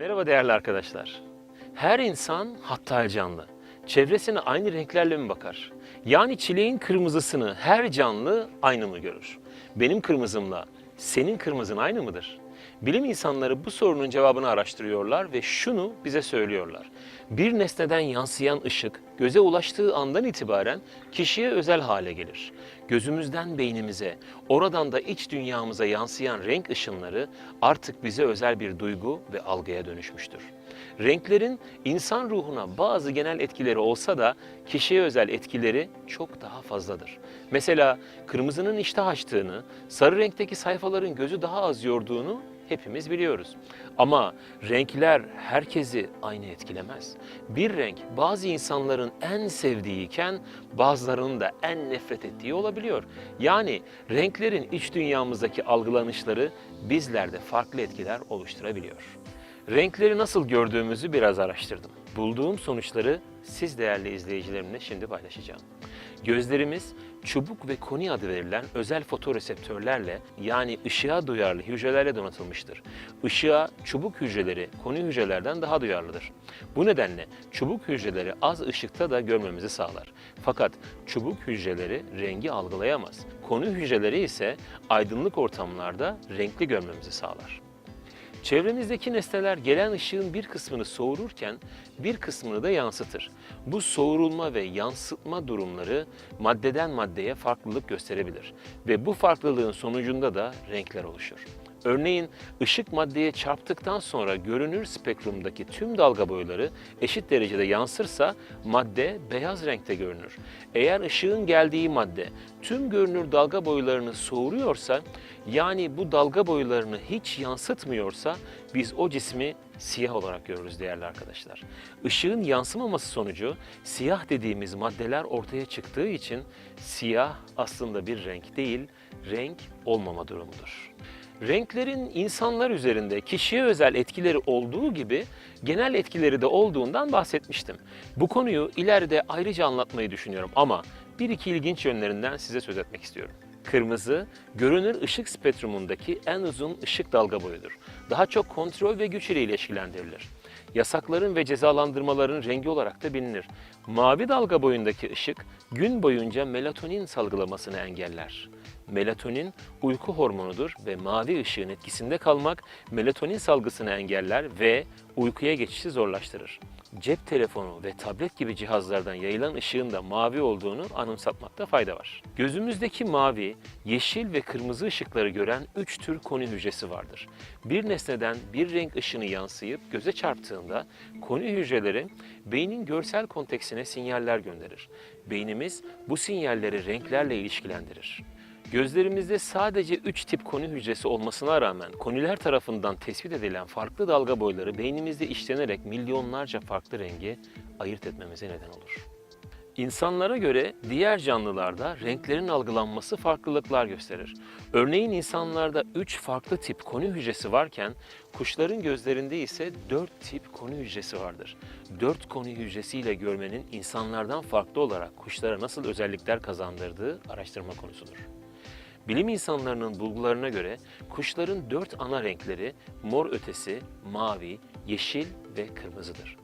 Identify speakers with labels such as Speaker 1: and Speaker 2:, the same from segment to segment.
Speaker 1: Merhaba değerli arkadaşlar. Her insan hatta canlı. Çevresine aynı renklerle mi bakar? Yani çileğin kırmızısını her canlı aynı mı görür? Benim kırmızımla senin kırmızın aynı mıdır? Bilim insanları bu sorunun cevabını araştırıyorlar ve şunu bize söylüyorlar. Bir nesneden yansıyan ışık göze ulaştığı andan itibaren kişiye özel hale gelir. Gözümüzden beynimize, oradan da iç dünyamıza yansıyan renk ışınları artık bize özel bir duygu ve algıya dönüşmüştür. Renklerin insan ruhuna bazı genel etkileri olsa da kişiye özel etkileri çok daha fazladır. Mesela kırmızının iştah açtığını, sarı renkteki sayfaların gözü daha az yorduğunu hepimiz biliyoruz. Ama renkler herkesi aynı etkilemez. Bir renk bazı insanların en sevdiğiken bazılarının da en nefret ettiği olabiliyor. Yani renklerin iç dünyamızdaki algılanışları bizlerde farklı etkiler oluşturabiliyor. Renkleri nasıl gördüğümüzü biraz araştırdım. Bulduğum sonuçları siz değerli izleyicilerimle şimdi paylaşacağım. Gözlerimiz çubuk ve koni adı verilen özel fotoreseptörlerle yani ışığa duyarlı hücrelerle donatılmıştır. Işığa çubuk hücreleri koni hücrelerden daha duyarlıdır. Bu nedenle çubuk hücreleri az ışıkta da görmemizi sağlar. Fakat çubuk hücreleri rengi algılayamaz. Koni hücreleri ise aydınlık ortamlarda renkli görmemizi sağlar. Çevremizdeki nesneler gelen ışığın bir kısmını soğururken bir kısmını da yansıtır. Bu soğurulma ve yansıtma durumları maddeden maddeye farklılık gösterebilir ve bu farklılığın sonucunda da renkler oluşur. Örneğin ışık maddeye çarptıktan sonra görünür spektrumdaki tüm dalga boyları eşit derecede yansırsa madde beyaz renkte görünür. Eğer ışığın geldiği madde tüm görünür dalga boylarını soğuruyorsa yani bu dalga boylarını hiç yansıtmıyorsa biz o cismi siyah olarak görürüz değerli arkadaşlar. Işığın yansımaması sonucu siyah dediğimiz maddeler ortaya çıktığı için siyah aslında bir renk değil, renk olmama durumudur. Renklerin insanlar üzerinde kişiye özel etkileri olduğu gibi genel etkileri de olduğundan bahsetmiştim. Bu konuyu ileride ayrıca anlatmayı düşünüyorum ama bir iki ilginç yönlerinden size söz etmek istiyorum. Kırmızı, görünür ışık spektrumundaki en uzun ışık dalga boyudur. Daha çok kontrol ve güç ile ilişkilendirilir. Yasakların ve cezalandırmaların rengi olarak da bilinir. Mavi dalga boyundaki ışık gün boyunca melatonin salgılamasını engeller. Melatonin uyku hormonudur ve mavi ışığın etkisinde kalmak melatonin salgısını engeller ve uykuya geçişi zorlaştırır. Cep telefonu ve tablet gibi cihazlardan yayılan ışığın da mavi olduğunu anımsatmakta fayda var. Gözümüzdeki mavi, yeşil ve kırmızı ışıkları gören üç tür koni hücresi vardır. Bir nesneden bir renk ışını yansıyıp göze çarptığında koni hücreleri beynin görsel konteksine sinyaller gönderir. Beynimiz bu sinyalleri renklerle ilişkilendirir. Gözlerimizde sadece 3 tip koni hücresi olmasına rağmen koniler tarafından tespit edilen farklı dalga boyları beynimizde işlenerek milyonlarca farklı rengi ayırt etmemize neden olur. İnsanlara göre diğer canlılarda renklerin algılanması farklılıklar gösterir. Örneğin insanlarda 3 farklı tip koni hücresi varken kuşların gözlerinde ise 4 tip koni hücresi vardır. 4 koni hücresiyle görmenin insanlardan farklı olarak kuşlara nasıl özellikler kazandırdığı araştırma konusudur. Bilim insanlarının bulgularına göre kuşların dört ana renkleri mor ötesi, mavi, yeşil ve kırmızıdır.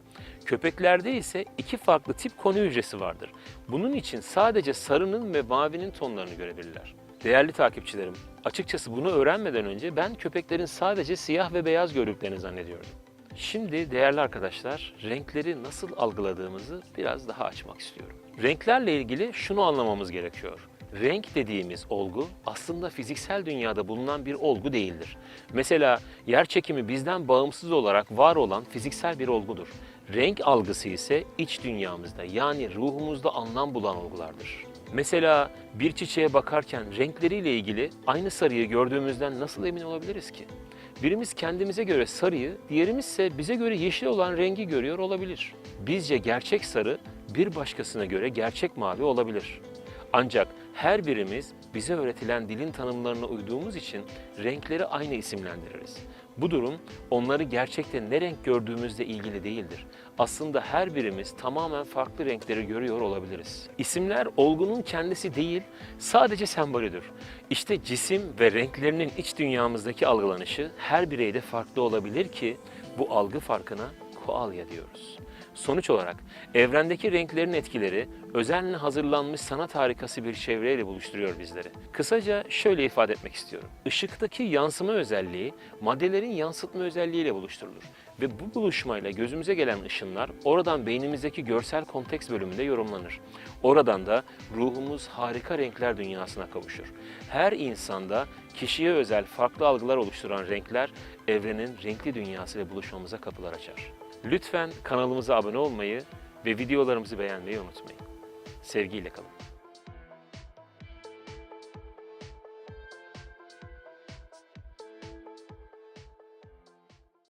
Speaker 1: Köpeklerde ise iki farklı tip koni hücresi vardır. Bunun için sadece sarının ve mavinin tonlarını görebilirler. Değerli takipçilerim, açıkçası bunu öğrenmeden önce ben köpeklerin sadece siyah ve beyaz gördüklerini zannediyordum. Şimdi değerli arkadaşlar, renkleri nasıl algıladığımızı biraz daha açmak istiyorum. Renklerle ilgili şunu anlamamız gerekiyor. Renk dediğimiz olgu aslında fiziksel dünyada bulunan bir olgu değildir. Mesela yer çekimi bizden bağımsız olarak var olan fiziksel bir olgudur. Renk algısı ise iç dünyamızda yani ruhumuzda anlam bulan olgulardır. Mesela bir çiçeğe bakarken renkleriyle ilgili aynı sarıyı gördüğümüzden nasıl emin olabiliriz ki? Birimiz kendimize göre sarıyı, diğerimiz ise bize göre yeşil olan rengi görüyor olabilir. Bizce gerçek sarı bir başkasına göre gerçek mavi olabilir. Ancak Her birimiz bize öğretilen dilin tanımlarına uyduğumuz için renkleri aynı isimlendiririz. Bu durum onları gerçekte ne renk gördüğümüzle ilgili değildir. Aslında her birimiz tamamen farklı renkleri görüyor olabiliriz. İsimler olgunun kendisi değil, sadece sembolüdür. İşte cisim ve renklerinin iç dünyamızdaki algılanışı her bireyde farklı olabilir ki bu algı farkına koalya diyoruz. Sonuç olarak evrendeki renklerin etkileri özenle hazırlanmış sanat harikası bir çevreyle buluşturuyor bizleri. Kısaca şöyle ifade etmek istiyorum. Işıktaki yansıma özelliği maddelerin yansıtma özelliğiyle buluşturulur. Ve bu buluşmayla gözümüze gelen ışınlar oradan beynimizdeki görsel konteks bölümünde yorumlanır. Oradan da ruhumuz harika renkler dünyasına kavuşur. Her insanda kişiye özel farklı algılar oluşturan renkler evrenin renkli dünyasıyla buluşmamıza kapılar açar. Lütfen kanalımıza abone olmayı ve videolarımızı beğenmeyi unutmayın. Sevgiyle kalın.